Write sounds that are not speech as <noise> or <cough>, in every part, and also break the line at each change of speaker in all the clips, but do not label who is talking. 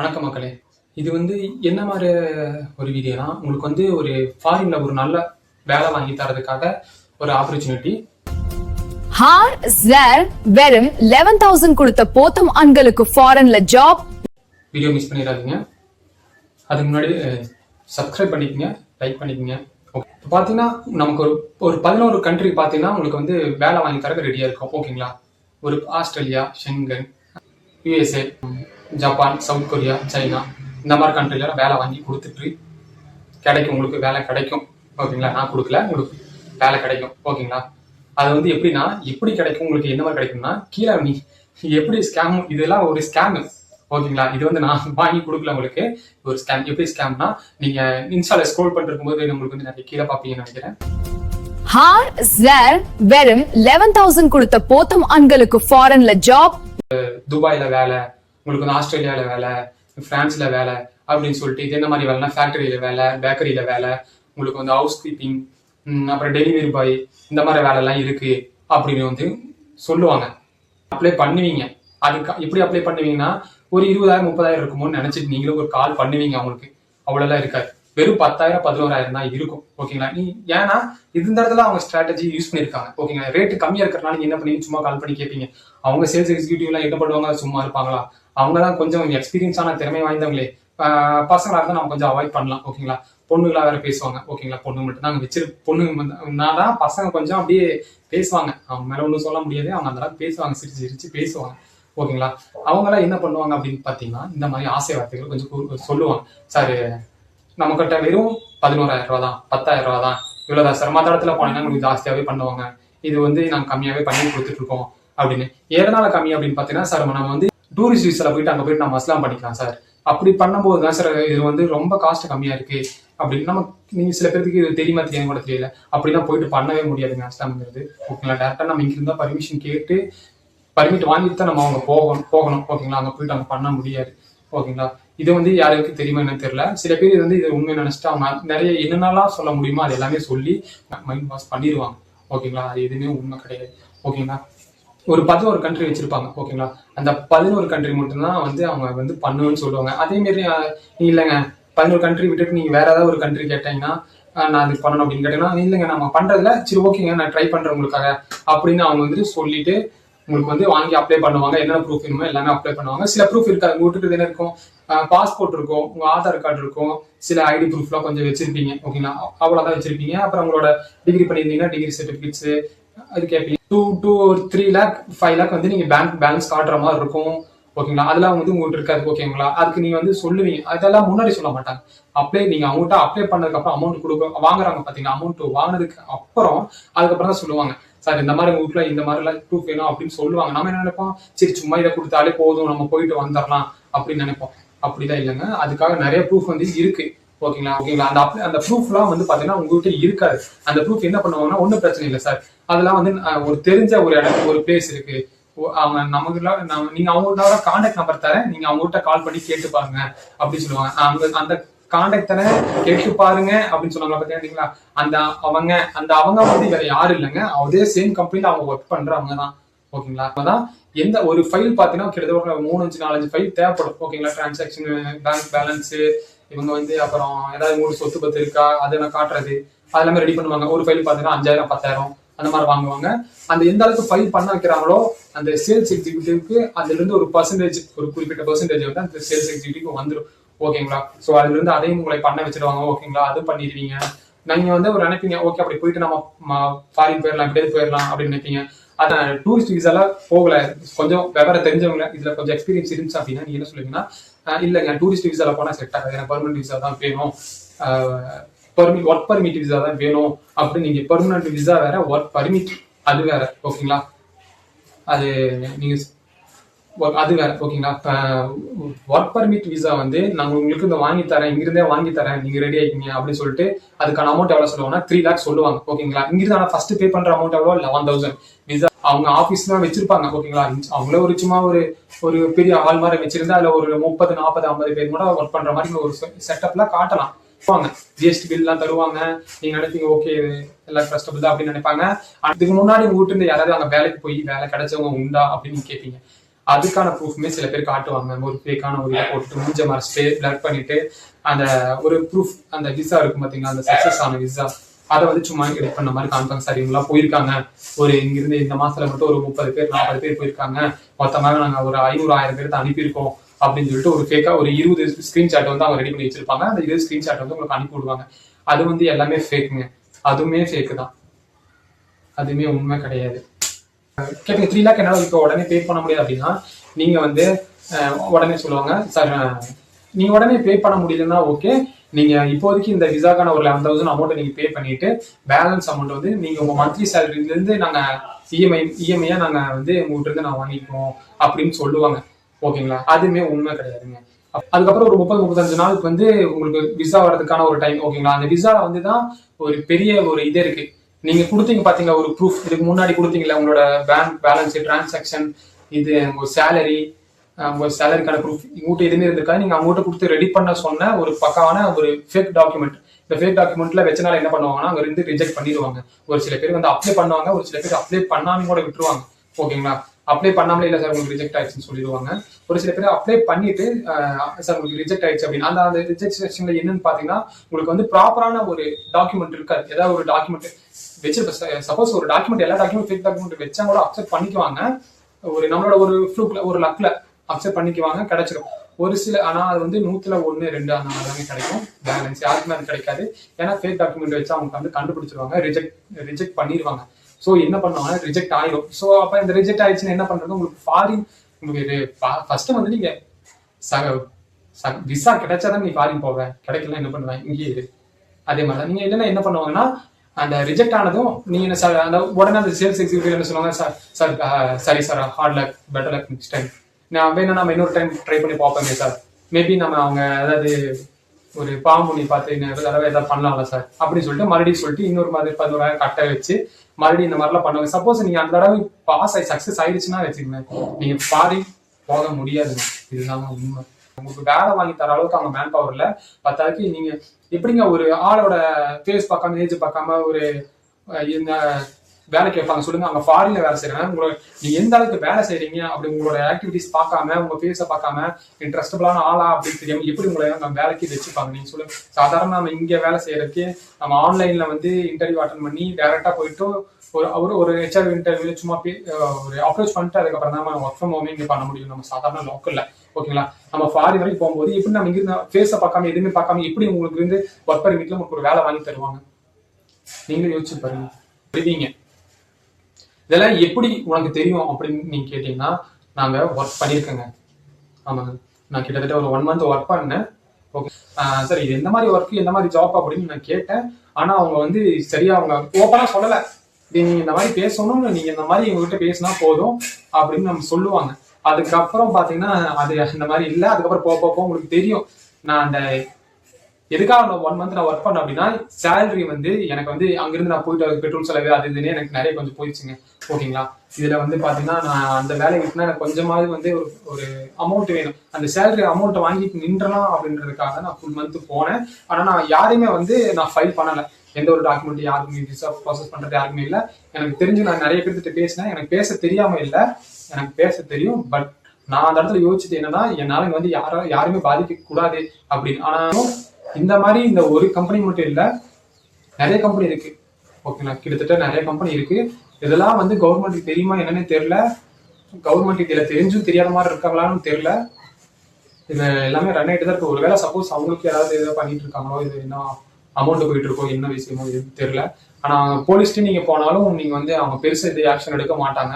வணக்கம் மக்களே. இது வந்து என்ன மாதிரி ஒரு வீடியோனா உங்களுக்கு வந்து ஒரு ஃபாரின்ல ஒரு நல்ல வேலை வாங்கி தரதுக்காக ஒரு ஆப்பர்ச்சுனிட்டி
ஹார் ஜேர் வெறும் லெவன் தௌசண்ட் கொடுத்த போத்தம் ஆண்களுக்கு ஃபாரின்ல ஜாப்
வீடியோ மிஸ் பண்ணிடாதீங்க. அதுக்கு முன்னாடி சப்ஸ்கிரைப் பண்ணிக்கங்க லைக் பண்ணிக்கங்க. இப்போ பார்த்தீங்கன்னா நமக்கு ஒரு ஒரு பதினோரு கண்ட்ரி பார்த்தீங்கன்னா உங்களுக்கு வந்து வேலை வாங்கி தரக்கு ரெடியாக இருக்கும். ஓகேங்களா ஒரு Australia Schengen USA Japan South Korea China இந்த மாதிரி கண்ட்ரில வேலை வாங்கி கொடுத்துட்டு கிடைக்கும். உங்களுக்கு வேலை கிடைக்கும். ஓகேங்களா? நான் கொடுக்கல. உங்களுக்கு வேலை கிடைக்கும். ஓகேங்களா? அது வந்து எப்படின்னா எப்படி கிடைக்கும்? உங்களுக்கு என்ன மாதிரி கிடைக்கும்னா கீழே நீ எப்படி ஸ்கேம் இதெல்லாம் ஒரு ஸ்கேம் ஓகேங்களா? இது வந்து நான் <laughs> வாங்கி கொடுக்கல உங்களுக்கு. ஒரு ஸ்கேம் எப்படி ஸ்கேம்னா நீங்க இன்ஸ்டால ஸ்க்ரோல் பண்ணிட்டு போது உங்களுக்கு வந்து நிறைய கீழே பார்ப்பீங்கன்னு நினைக்கிறேன்.
ஹார் ஜேர் வெறும் லெவன் தௌசண்ட் கொடுத்த போத்தம் ஆண்களுக்கு ஃபாரின்ல ஜாப்
துபாயில வேலை உங்களுக்கு வந்து ஆஸ்திரேலியால வேலை பிரான்ஸ்ல வேலை அப்படின்னு சொல்லிட்டு இது என்ன மாதிரி வேலைனா ஃபேக்டரியில வேலை பேக்கரியில வேலை உங்களுக்கு வந்து ஹவுஸ் கீப்பிங் அப்புறம் டெலிவரி பாய் இந்த மாதிரி வேலைலாம் இருக்கு அப்படின்னு வந்து சொல்லுவாங்க. அப்ளை பண்ணுவீங்க. அதுக்கு எப்படி அப்ளை பண்ணுவீங்கன்னா ஒரு இருபதாயிரம் முப்பதாயிரம் இருக்குமோன்னு நினைச்சிட்டு நீங்களும் ஒரு கால் பண்ணுவீங்க அவங்களுக்கு. அவ்வளோலாம் இருக்காது. வெறும் பத்தாயிரம் பதினோராயிரம் தான் இருக்கும். ஓகேங்களா? நீ ஏன்னா இந்த இடத்துல அவங்க ஸ்ட்ராட்டஜி யூஸ் பண்ணியிருக்காங்க. ஓகேங்களா? ரேட்டு கம்மியா இருக்கிறனால என்ன பண்ணி சும்மா கால் பண்ணி கேட்பீங்க அவங்க சேல்ஸ் எக்ஸிக்யூட்டிவ்லாம் என்ன பண்ணுவாங்க? சும்மா இருப்பாங்களா? அவங்க தான் கொஞ்சம் எக்ஸ்பீரியன்ஸான திறமை வாய்ந்தவங்களே. பசங்களாக இருந்தால் நம்ம கொஞ்சம் அவாய்ட் பண்ணலாம் ஓகேங்களா பொண்ணுங்களா வேற பேசுவாங்க ஓகேங்களா பொண்ணு மட்டும் தான் வச்சிரு பொண்ணுங்க நான் தான் பசங்க கொஞ்சம் அப்படியே பேசுவாங்க. அவங்க மேல ஒன்றும் சொல்ல முடியாது அவங்க அந்த அளவுக்கு பேசுவாங்க சிரிச்சு சிரிச்சு பேசுவாங்க ஓகேங்களா அவங்களாம் என்ன பண்ணுவாங்க அப்படின்னு பார்த்தீங்கன்னா இந்த மாதிரி ஆசை வார்த்தைகள் கொஞ்சம் சொல்லுவாங்க. சார் நம்மக்கிட்ட வெறும் பதினோராயிரம் ரூபா தான் பத்தாயிரம் ரூபா தான். இவ்வளோதான் சார் மற்ற இடத்துல போனீங்கன்னா உங்களுக்கு ஜாஸ்தியாகவே பண்ணுவாங்க. இது வந்து நாங்கள் கம்மியாகவே பண்ணி கொடுத்துட்ருக்கோம் அப்படின்னு. எதனால கம்மி அப்படின்னு பார்த்தீங்கன்னா சார் நம்ம வந்து டூரிஸ்ட் விசால போயிட்டு அங்கே போயிட்டு நம்ம அஸ்லாம் பண்ணிக்கலாம் சார் அப்படி பண்ணும்போது தான் சார் இது வந்து ரொம்ப காஸ்ட் கம்மியா இருக்கு. அப்படின்னு நம்ம நீங்க சில பேருக்கு இது தெரியுமா தெரியாம கூட தெரியல. அப்படிலாம் போயிட்டு பண்ணவே முடியாதுங்க அஸ்லாம்ங்கிறது ஓகேங்களா டேரக்டா நம்ம இங்க இருந்தா பர்மிஷன் கேட்டு பர்மிட் வாங்கிட்டு தான் நம்ம அவங்க போகணும் போகணும். ஓகேங்களா அங்க போயிட்டு அங்க பண்ண முடியாது. ஓகேங்களா இது வந்து யாருக்கு தெரியுமா என்னன்னு தெரியல. சில பேர் இது வந்து இது உண்மை நினைச்சிட்டு அவங்க நிறைய என்னென்னலாம் சொல்ல முடியுமோ அது எல்லாமே சொல்லி மைண்ட் வாஷ் பண்ணிடுவாங்க ஓகேங்களா அது எதுவுமே உண்மை கிடையாது. ஓகேங்களா ஒரு பதினோரு கண்ட்ரி வச்சிருப்பாங்க ஓகேங்களா அந்த பதினோரு கண்ட்ரி மட்டும்தான் வந்து அவங்க வந்து பண்ணுவேன்னு சொல்லுவாங்க. அதேமாரி இல்லைங்க பதினோரு கண்ட்ரி விட்டுட்டு நீங்க வேற ஏதாவது ஒரு கண்ட்ரி கேட்டீங்கன்னா நான் அது பண்ணணும் அப்படின்னு கேட்டீங்கன்னா இல்லைங்க நம்ம பண்றதுல சரி ஓகேங்க நான் ட்ரை பண்றேன் உங்களுக்காக அப்படின்னு அவங்க வந்து சொல்லிட்டு உங்களுக்கு வந்து வாங்கி அப்ளை பண்ணுவாங்க. என்னென்ன ப்ரூஃப் வேணுமோ எல்லாமே அப்ளை பண்ணுவாங்க. சில ப்ரூஃப் இருக்காது விட்டுட்டு என்ன இருக்கும். பாஸ்போர்ட் இருக்கும் உங்க ஆதார் கார்டு இருக்கும் சில ஐடி ப்ரூஃப்லாம் கொஞ்சம் வச்சிருப்பீங்க ஓகேங்களா அவ்வளோதான் வச்சிருப்பீங்க. அப்புறம் உங்களோட டிகிரி பண்ணியிருந்தீங்கன்னா டிகிரி சர்டிஃபிகேட்ஸ் அது கேட்பீங்க டூ டூ ஒரு த்ரீ லேக் ஃபைவ் லேக் வந்து நீங்க பேங்க் பேலன்ஸ் காட்டுற மாதிரி இருக்கும். ஓகேங்களா அதெல்லாம் வந்து உங்கள்கிட்ட இருக்காது. ஓகேங்களா அதுக்கு நீங்க வந்து சொல்லுவீங்க. அதெல்லாம் முன்னாடி சொல்ல மாட்டாங்க. அப்ளை நீங்க அவங்ககிட்ட அப்ளை பண்ணதுக்கு அப்புறம் அமௌண்ட் கொடுக்க வாங்குறாங்க பாத்தீங்கன்னா அமௌண்ட் வாங்கினதுக்கு அப்புறம் அதுக்கப்புறம் தான் சொல்லுவாங்க. சார் இந்த மாதிரி உங்க வீட்டுல இந்த மாதிரி எல்லாம் ப்ரூஃப் வேணும் அப்படின்னு சொல்லுவாங்க. நம்ம என்ன நினைப்போம்? சரி சும்மா இதை கொடுத்தாலே போதும். நம்ம போயிட்டு வந்துடலாம் அப்படின்னு நினைப்போம். அப்படிதான் இல்லைங்க. அதுக்காக நிறைய ப்ரூஃப் வந்து இருக்கு. ஓகேங்களா ஓகேங்களா அந்த அப்ளை அந்த ப்ரூஃப்லாம் வந்து பார்த்தீங்கன்னா உங்ககிட்ட இருக்காது. அந்த ப்ரூஃப் என்ன பண்ணுவாங்கன்னா ஒன்றும் பிரச்சனை இல்லை சார் அதெல்லாம் வந்து ஒரு தெரிஞ்ச ஒரு இடம் ஒரு பிளேஸ் இருக்கு. ஓ- அவங்க நமக்கு நம்ம நீங்க அவங்களோட கான்டாக்ட் நம்பர் தரேன். நீங்க அவங்ககிட்ட கால் பண்ணி கேட்டு பாருங்க அப்படின்னு சொல்லுவாங்க. அவங்க அந்த கான்டாக்ட் தரேன் கேட்டு பாருங்க அப்படின்னு சொன்னாங்க பாத்தீங்களா? அந்த அவங்க அந்த அவங்க வந்து வேற யாரும் இல்லைங்க. அதே சேம் கம்பெனில அவங்க ஒர்க் பண்றவங்க தான். ஓகேங்களா? அதான் எந்த ஒரு ஃபைல் பார்த்தீங்கன்னா கிட்டத்தட்ட மூணு அஞ்சு நாலஞ்சு ஃபைல் தேவைப்படும். ஓகேங்களா? டிரான்சாக்ஷன் பேங்க் பேலன்ஸு இவங்க வந்து அப்புறம் ஏதாவது மூணு சொத்து பத்து இருக்கா அதை நான் காட்டுறது? அதெல்லாமே ரெடி பண்ணுவாங்க. ஒரு ஃபைல் பார்த்தீங்கன்னா அஞ்சாயிரம் பத்தாயிரம் அந்த மாதிரி வாங்குவாங்க. அந்த எந்த அளவுக்கு ஃபைல் பண்ண வைக்கிறாங்களோ அந்த சேல்ஸ் எக்ஸிக்யூட்டிவ்க்கு அதுல இருந்து ஒரு பர்சன்டேஜ் ஒரு குறிப்பிட்ட பர்சன்டேஜ் வந்து அந்த சேல்ஸ் எக்ஸிக்யூட்டிவ் வந்துடும் ஓகேங்களா ஸோ அதுல இருந்து அதையும் உங்களை பண்ண வச்சிருவாங்க. ஓகேங்களா அது பண்ணிடுவீங்க. நீங்க வந்து ஒரு நினைப்பீங்க ஓகே அப்படி போயிட்டு நம்ம ஃபாரின் போயிடலாம் இப்படியே போயிடலாம் அப்படின்னு நினைப்பீங்க. அதான் டூரிஸ்ட் விசாலாம் போகல. கொஞ்சம் விவரம் தெரிஞ்சவங்க இதுல கொஞ்சம் எக்ஸ்பீரியன்ஸ் இருந்துச்சு அப்படின்னா நீங்க என்ன சொல்லுவீங்கன்னா இல்லைங்க டூரிஸ்ட் விசால போனா செட் ஆகாது. எனக்கு பர்மனன்ட் விசா தான் வேணும். பர்மிட் ஒர்க் பர்மிட் விசா தான் வேணும். அப்படின்னு நீங்க பெர்மனன்ட் விசா வேற ஒர்க் பர்மிட் அது வேற. ஓகேங்களா அது நீங்க அது வேற ஓகேங்களா இப்போ ஒர்க் பர்மிட் விசா வந்து நாங்கள் உங்களுக்கு இந்த வாங்கி தரேன் இங்கிருந்தே வாங்கி தரேன் நீங்கள் ரெடி ஆகிக்கிங்க அப்படின்னு சொல்லிட்டு அதுக்கான அமௌண்ட் எவ்வளோ சொல்லுவாங்கன்னா த்ரீ லேக்ஸ் சொல்லுவாங்க ஓகேங்களா இங்கிருந்து ஆனால் ஃபர்ஸ்ட் பே பண்ணுற அமௌண்ட் எவ்வளோ லெவன் தௌசண்ட் விசா அவங்க ஆபீஸ் தான் வச்சிருப்பாங்க ஓகேங்களா அவங்களே ஒரு சும்மா ஒரு ஒரு பெரிய ஹால் மாதிரி வச்சிருந்தா அதில் ஒரு முப்பது நாற்பது ஐம்பது பேர் கூட ஒர்க் பண்ணுற மாதிரி ஒரு செட்டப்லாம் காட்டலாம். வாங்க ஜிஎஸ்டி பில்லாம் தருவாங்க. நீங்க நினைப்பீங்க ஓகே எல்லாம் ட்ரஸ்டபிள் அப்படின்னு நினைப்பாங்க. அதுக்கு முன்னாடி உங்க இருந்து யாராவது அங்க வேலைக்கு போய் வேலை கிடைச்சவங்க உண்டா அப்படின்னு கேட்பீங்க அதுக்கான ப்ரூஃப்மே சில பேர் காட்டுவாங்க. ஒரு ஃபேக்கான ஒரு இதை போட்டு மூஞ்ச மறைச்சிட்டு பிளர் பண்ணிட்டு அந்த ஒரு ப்ரூஃப் அந்த விசா இருக்கும் பாத்தீங்களா? அந்த சக்சஸ் ஆன விசா அதை வந்து சும்மா எடிட் பண்ண மாதிரி காமிப்பாங்க. சார் இவங்களாம் போயிருக்காங்க. ஒரு இங்கிருந்து இந்த மாசத்துல மட்டும் ஒரு முப்பது பேர் நாற்பது பேர் போயிருக்காங்க. மொத்தமாக நாங்கள் ஒரு ஐநூறு ஆயிரம் பேருக்கு அனுப்பியிருக்கோம். அப்படின்னு சொல்லிட்டு ஒரு ஃபேக்கா ஒரு இருபது ஸ்கிரீன்ஷாட் வந்து அவங்க ரெடி பண்ணி வச்சிருப்பாங்க. அந்த இருபது ஸ்கிரீன்ஷாட் வந்து உங்களுக்கு அனுப்பி விடுவாங்க. அது வந்து எல்லாமே ஃபேக்குங்க அதுவுமே ஃபேக்கு தான். அதுவுமே உண்மை கிடையாது. கேட்பீங்க த்ரீ லேக் என்னால் இப்போ உடனே பே பண்ண முடியாது அப்படின்னா நீங்கள் வந்து உடனே சொல்லுவாங்க சார் நீங்கள் உடனே பே பண்ண முடியலன்னா ஓகே நீங்கள் இப்போதைக்கு இந்த விசாக்கான ஒரு லெவன் தௌசண்ட் அமௌண்ட்டை நீங்கள் பே பண்ணிட்டு பேலன்ஸ் அமௌண்ட் வந்து நீங்கள் உங்கள் மந்த்லி சேலரிலேருந்து நாங்கள் இஎம்ஐ இஎம்ஐயாக நாங்கள் வந்து உங்கள்கிட்ட நான் வாங்கிப்போம் அப்படின்னு சொல்லுவாங்க. ஓகேங்களா? அதுவுமே உண்மை கிடையாதுங்க. அப்- அதுக்கப்புறம் ஒரு முப்பது முப்பத்தஞ்சு நாளுக்கு வந்து உங்களுக்கு விசா வர்றதுக்கான ஒரு டைம் ஓகேங்களா? அந்த விசாவில் வந்து தான் ஒரு பெரிய ஒரு இது இருக்குது நீங்க கொடுத்தீங்க பாத்தீங்களா ஒரு ப்ரூஃப் இதுக்கு முன்னாடி கொடுத்தீங்களா உங்களோட பேங்க் பேலன்ஸ் டிரான்சாக்ஷன் இது உங்க சேலரி உங்க சேலரிக்கான ப்ரூஃப் உங்கள்கிட்ட எதுவுமே இருந்திருக்காது. நீங்க அவங்ககிட்ட கொடுத்து ரெடி பண்ண சொன்ன ஒரு பக்காவான ஒரு ஃபேக் டாக்குமெண்ட் இந்த ஃபேக் டாக்குமெண்ட்ல வச்சனால என்ன பண்ணுவாங்கன்னா அங்க இருந்து ரிஜெக்ட் பண்ணிடுவாங்க. ஒரு சில பேர் வந்து அப்ளை பண்ணுவாங்க ஒரு சில பேர் அப்ளை பண்ணாம கூட விட்டுருவாங்க. ஓகேங்களா? அப்ளை பண்ணாமலே இல்ல சார் உங்களுக்கு ரிஜெக்ட் ஆயிடுச்சுன்னு சொல்லிடுவாங்க. ஒரு சில பேர் அப்ளை பண்ணிட்டு சார் உங்களுக்கு ரிஜெக்ட் ஆயிடுச்சு அப்படின்னு அந்த அந்த ரிஜெக்ட் செக்ஷன்ல என்னன்னு பாத்தீங்கன்னா உங்களுக்கு வந்து ப்ராப்பரான ஒரு டாக்குமெண்ட் இருக்காது. ஏதாவது ஒரு டாக்குமெண்ட் வச்சிருப்பேன் சப்போஸ் ஒரு டாக்குமெண்ட் எல்லா டாக்குமெண்ட் ஃபேக் டாக்குமெண்ட் வச்சா கூட அக்செப்ட் பண்ணிக்குவாங்க. ஒரு நம்மளோட ஒரு ஃப்ளூக்ல ஒரு லக்ல அக்செப்ட் பண்ணிக்குவாங்க கிடைச்சிடும் ஒரு சில ஆனால் அது வந்து நூத்துல ஒண்ணு ரெண்டு அந்த மாதிரி கிடைக்கும். பேலன்ஸ் யாருக்குமே அது கிடைக்காது. ஏன்னா ஃபேக் டாக்குமெண்ட் வச்சு அவங்க வந்து கண்டுபிடிச்சிருவாங்க ரிஜெக்ட் ரிஜெக்ட் பண்ணிடுவாங்க ஸோ என்ன பண்ணுவாங்க ரிஜெக்ட் ஆயிடும் ஸோ அப்ப இந்த ரிஜெக்ட் ஆயிடுச்சுன்னா என்ன பண்றது? உங்களுக்கு ஃபாரின் உங்களுக்கு ஃபர்ஸ்ட் வந்து நீங்க சக விசா கிடைச்சாதான் நீ ஃபாரின் போவேன் கிடைக்கல என்ன பண்ணுவேன் இங்கேயே இரு. அதே மாதிரி தான் நீங்க இல்லைன்னா என்ன பண்ணுவாங்கன்னா அந்த ரிஜெக்ட் uh, ஆனதும் நீங்க என்ன சார் அந்த உடனே அந்த சேல்ஸ் எக்ஸிக்யூட்டிவ் என்ன சொல்லுவாங்க சார் சார் சரி sir hard luck better luck next time நான் வேணா நம்ம இன்னொரு டைம் ட்ரை பண்ணி பார்ப்போமே சார் மேபி நம்ம அவங்க அதாவது ஒரு பாம்புனி பார்த்து இன்னொரு தடவை ஏதாவது பண்ணலாம்ல சார் அப்படின்னு சொல்லிட்டு மறுபடியும் சொல்லிட்டு இன்னொரு மாதிரி பதினோராயிரம் கட்ட வச்சு மறுபடியும் இந்த மாதிரிலாம் பண்ணுவாங்க. சப்போஸ் நீங்க அந்த தடவை பாஸ் ஆகி சக்ஸஸ் ஆயிடுச்சுன்னா வச்சுக்கோங்க நீங்க பாரி போக முடியாதுங்க. இதுதான் உண்மை. உங்களுக்கு வேலை வாங்கி தர அளவுக்கு அவங்க மேன் பவர் இல்ல பத்தாதுக்கு நீங்க எப்படிங்க ஒரு ஆளோட ஃபேஸ் பார்க்காம ஏஜ் பார்க்காம ஒரு இந்த வேலை கேட்பாங்க? சொல்லுங்க அவங்க ஃபாரின்ல வேலை செய்யறாங்க உங்களோட நீங்க எந்த அளவுக்கு வேலை செய்யறீங்க அப்படி உங்களோட ஆக்டிவிட்டிஸ் பார்க்காம உங்க ஃபேஸை பார்க்காம இன்ட்ரெஸ்டபிளான ஆளா அப்படின்னு தெரியாம எப்படி உங்களை நம்ம வேலைக்கு வச்சுப்பாங்க? நீங்க சொல்லுங்க. சாதாரண நம்ம இங்க வேலை செய்யறதுக்கு நம்ம ஆன்லைன்ல வந்து இன்டர்வியூ அட்டன் பண்ணி டைரக்டா போயிட்டு ஒரு ஒரு ஒரு ஹெச்ஆர் இன்டர்வியூ சும்மா பே- ஒரு அப்ரோச் பண்ணிட்டு அதுக்கப்புறம் தான் நம்ம ஒர்க் ஃப்ரம் ஹோமே இங்க பண்ண முடியும். நம்ம சாதாரண லோக்கல்ல ஓகேங்களா? நம்ம ஃபாரின் வரைக்கும் போகும்போது எப்படி நம்ம இங்கிருந்து ஃபேஸை பார்க்காம எதுவுமே பார்க்காம எப்படி உங்களுக்கு இருந்து ஒர்க் பர்மிட்ல உங்களுக்கு ஒரு வேலை வாங்கி தருவாங்க? நீங்களே யோசிச்சு பாருங்க. புரியுவீங்க இதெல்லாம் எப்படி உனக்கு தெரியும் அப்படின்னு நீங்க கேட்டீங்கன்னா நாங்க ஒர்க் பண்ணியிருக்கேங்க. ஆமாங்க. நான் கிட்டத்தட்ட ஒரு ஒன் மந்த் ஒர்க் பண்ணேன். ஓகே சார் இது எந்த மாதிரி ஒர்க் எந்த மாதிரி ஜாப் அப்படின்னு நான் கேட்டேன். ஆனா அவங்க வந்து சரியா அவங்க ஓப்பனா சொல்லலை. நீங்க இந்த மாதிரி பேசணும் நீங்க இந்த மாதிரி உங்ககிட்ட பேசினா போதும் அப்படின்னு நம்ம சொல்லுவாங்க. அதுக்கப்புறம் பாத்தீங்கன்னா அது அந்த மாதிரி இல்ல. அதுக்கப்புறம் போக போக போக உங்களுக்கு தெரியும். நான் அந்த எதுக்காக ஒன் மந்த் நான் ஒர்க் பண்ணேன் அப்படின்னா சேலரி வந்து எனக்கு வந்து அங்கிருந்து நான் போயிட்டு பெட்ரோல் செலவு அது இதுன்னு எனக்கு நிறைய கொஞ்சம் போயிடுச்சுங்க. ஓகேங்களா? இதுல வந்து பாத்தீங்கன்னா நான் அந்த வேலையை விட்டுனா எனக்கு கொஞ்சமாவது வந்து ஒரு ஒரு அமௌண்ட் வேணும். அந்த சேலரி அமௌண்ட் வாங்கிட்டு நின்றலாம் அப்படின்றதுக்காக நான் ஃபுல் மந்த் போனேன். ஆனா நான் யாரையுமே வந்து நான் ஃபைல் பண்ணல. எந்த ஒரு டாக்குமெண்ட் யாருக்குமே ப்ராசஸ் பண்றது யாருக்குமே இல்லை. எனக்கு தெரிஞ்சு நான் நிறைய பேர்கிட்ட பேசினேன். எனக்கு பேச தெரியாம இல்லை. எனக்கு பேச தெரியும் பட் நான் அந்த இடத்துல யோசிச்சது என்னன்னா என்னால வந்து யாரும் யாருமே பாதிக்க கூடாது அப்படின்னு. ஆனாலும் இந்த மாதிரி இந்த ஒரு கம்பெனி மட்டும் இல்ல நிறைய கம்பெனி இருக்கு. ஓகேங்களா கிட்டத்தட்ட நிறைய கம்பெனி இருக்கு. இதெல்லாம் வந்து கவர்மெண்ட்டுக்கு தெரியுமா என்னன்னே தெரியல. கவர்மெண்ட் இதுல தெரிஞ்சும் தெரியாத மாதிரி இருக்காங்களான்னு தெரியல. இது எல்லாமே ரன் ஆகிட்டு தான் இருக்கு. ஒருவேளை சப்போஸ் அவங்களுக்கு ஏதாவது எதாவது பண்ணிட்டு இருக்காங்களோ இது என்ன அமௌண்ட் போயிட்டு இருக்கோம் என்ன விஷயமோ எதுவும் தெரியல. ஆனா போலீஸ்ட்டு நீங்க போனாலும் நீங்க வந்து அவங்க பெருசாக இது ஆக்ஷன் எடுக்க மாட்டாங்க.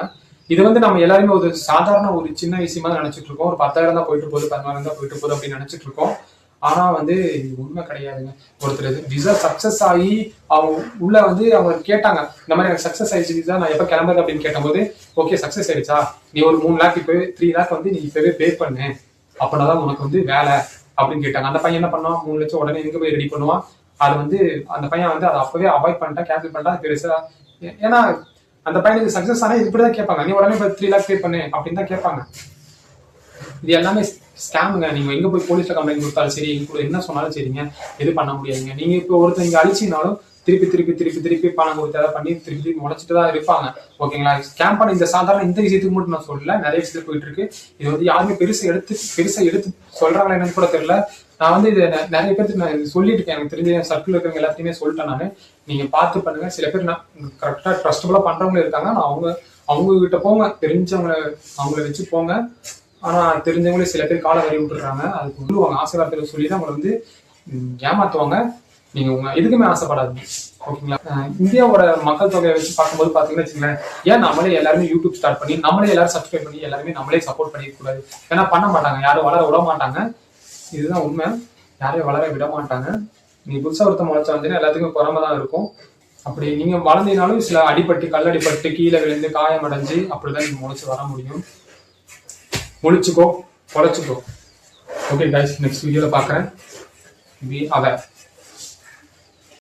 இது வந்து நம்ம எல்லாருமே ஒரு சாதாரண ஒரு சின்ன விஷயமா தான் நினைச்சிட்டு இருக்கோம். ஒரு பத்தாயிரம் தான் போயிட்டு போகுது பதினாயிரம் தான் போயிட்டு போகுது அப்படின்னு நினைச்சிட்டு இருக்கோம். ஆனா வந்து இது உண்மை கிடையாதுங்க. ஒருத்தர் விசா சக்சஸ் ஆகி அவங்க உள்ள வந்து அவங்க கேட்டாங்க இந்த மாதிரி எனக்கு சக்சஸ் ஆயிடுச்சு விசா நான் எப்ப கிளம்புறது? அப்படின்னு கேட்டபோது ஓகே சக்சஸ் ஆயிடுச்சா? நீ ஒரு மூணு லேக் இப்போ த்ரீ லேக் வந்து நீ இப்பவே பே பண்ணு. அப்படின்னா உனக்கு வந்து வேலை அப்படின்னு கேட்டாங்க. அந்த பையன் என்ன பண்ணுவான்? மூணு லட்சம் உடனே எங்க போய் ரெடி பண்ணுவான்? அது வந்து அந்த பையன் வந்து அதை அப்பவே அவாய்ட் பண்ணிட்டா கேன்சல் பண்ணிட்டா பெருசா ஏன்னா அந்த பையனுக்கு சக்சஸ் ஆனா இப்படிதான் கேட்பாங்க. நீ உடனே இப்போ த்ரீ லேக் பே பண்ணு அப்படின்னு தான் கேட்பாங்க. இது எல்லாமே ஸ்கேமுங்க நீங்க எங்க போய் போலீஸில் கம்ப்ளைண்ட் கொடுத்தாலும் சரி எங்க கூட என்ன சொன்னாலும் சரிங்க. எது பண்ண முடியாதுங்க. நீங்க இப்போ ஒருத்தர் நீங்க அழிச்சினாலும் திருப்பி திருப்பி திருப்பி திருப்பி பணம் கொடுத்து அதை பண்ணி திருப்பி திருப்பி முளைச்சிட்டு தான் இருப்பாங்க. ஓகேங்களா ஸ்கேம் பண்ண இந்த சாதாரண இந்த விஷயத்துக்கு மட்டும் நான் சொல்லல. நிறைய விஷயத்துல போயிட்டு இருக்கு. இது வந்து யாருமே பெருசா எடுத்து பெருசா எடுத்து சொல்றாங்களா என்னன்னு கூட தெரியல. நான் வந்து இதை நிறைய பேர்த்து நான் இது சொல்லிட்டு இருக்கேன். எனக்கு தெரிஞ்ச சர்க்கிள் இருக்கிறவங்க எல்லாத்தையுமே சொல்லிட்டேன் நான். நீங்க பார்த்து பண்ணுங்க. சில பேர் நான் கரெக்டா ட்ரஸ்டபுளா பண்றவங்களும் இருக்காங்க. நான் அவங்க அவங்க கிட்ட போங்க. தெரிஞ்சவங்களை அவங்கள வச்சு போங்க. ஆனா தெரிஞ்சவங்களே சில பேர் காலை வரி விட்டுறாங்க. அதுக்கு சொல்லுவாங்க ஆசை வார்த்தையில சொல்லி தான் உங்களை வந்து ஏமாத்துவாங்க. நீங்க உங்க எதுக்குமே ஆசைப்படாது ஓகேங்களா? இந்தியாவோட மக்கள் தொகையை வச்சு பார்க்கும்போது பாத்தீங்கன்னா வச்சுங்களேன் ஏன் நம்மளே எல்லாருமே யூடியூப் ஸ்டார்ட் பண்ணி நம்மளே எல்லாரும் சப்ஸ்கிரைப் பண்ணி எல்லாருமே நம்மளே சப்போர்ட் பண்ணிக்க கூடாது? ஏன்னா பண்ண மாட்டாங்க. யாரும் வளர விட மாட்டாங்க. இதுதான் உண்மை. யாரையும் வளர விட மாட்டாங்க. நீ புதுசாக ஒருத்த முளைச்சா வந்தீங்கன்னா எல்லாத்துக்கும் பொறாம தான் இருக்கும். அப்படி நீங்க வளர்ந்தீங்கனாலும் சில அடிப்பட்டு கல்லடிப்பட்டு கீழே விழுந்து காயமடைஞ்சு அப்படிதான் நீங்க முளைச்சு வர முடியும். முழிச்சுக்கோ பொழைச்சிக்கோ ஓகே கைஸ் நெக்ஸ்ட் வீடியோவில் பார்க்குறேன் பி அவர்